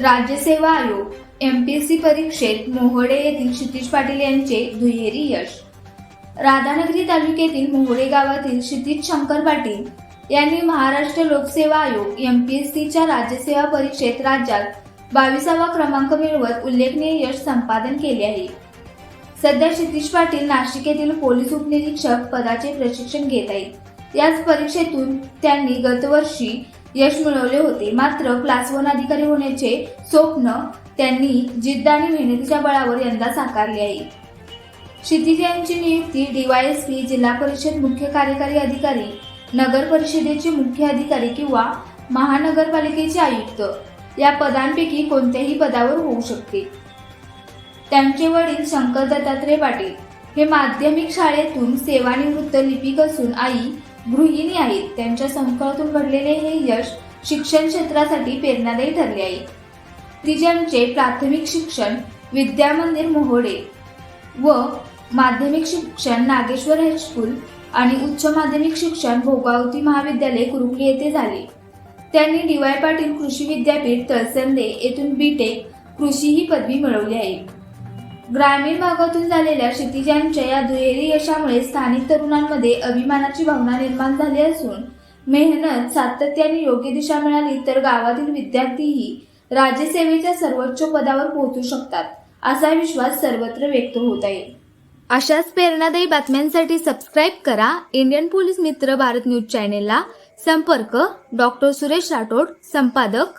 राज्यसेवा आयोग एमपीएससी परीक्षेत मोहोडे येथील क्षितिज पाटील यांचे दुहेरी यश. राधानगरी तालुक्यातील मोहोडे गावातील क्षितिज शंकर पाटील यांनी महाराष्ट्र लोकसेवा आयोग एमपीएससीच्या राज्यसेवा परीक्षेत राज्यात बावीसावा क्रमांक मिळवत उल्लेखनीय यश संपादन केले आहे. सध्या क्षितिज पाटील नाशिक येथील पोलीस उपनिरीक्षक पदाचे प्रशिक्षण घेत आहेत. याच परीक्षेतून त्यांनी गतवर्षी यश मिळवले होते. मात्र क्लास वन अधिकारी होण्याचे स्वप्न त्यांनी जिद्द आणि मेहनतीच्या बळावर यंदा साकारले आहे. क्षितिज यांची नियुक्ती डीवायएसपी जिल्हा परिषद मुख्य कार्यकारी अधिकारी नगर परिषदेचे मुख्य अधिकारी किंवा महानगरपालिकेचे आयुक्त. या पदांपैकी कोणत्याही पदावर होऊ शकते. त्यांचे वडील शंकर दत्तात्रय पाटील हे माध्यमिक शाळेतून सेवानिवृत्त लिपिक असून आई गृहिणी आहेत. त्यांच्या संस्कारातून घडलेले हे यश शिक्षण क्षेत्रासाठी प्रेरणादायी ठरले आहे. तिजांचे प्राथमिक शिक्षण विद्यामंदिर मोहोडे व माध्यमिक शिक्षण नागेश्वर हायस्कूल आणि उच्च माध्यमिक शिक्षण भोगावती महाविद्यालय कुरुकली येथे झाले. त्यांनी डी वाय पाटील कृषी विद्यापीठ तळसंदे येथून बी टेक कृषी ही पदवी मिळवली आहे. ग्रामीण भागातून झालेल्या क्षितिजांच्या या दुहेरी यशामुळे स्थानिक तरुणांमध्ये अभिमानाची भावना निर्माण झाली असून मेहनत सातत्याने योग्य दिशा मिळाली तर गावातील विद्यार्थीही राज्यसेवेच्या सर्वोच्च पदावर पोहोचू शकतात असा विश्वास सर्वत्र व्यक्त होत आहे. अशाच प्रेरणादायी बातम्यांसाठी सबस्क्राईब करा. इंडियन पोलीस मित्र भारत न्यूज चॅनेलला संपर्क डॉक्टर सुरेश राठोड संपादक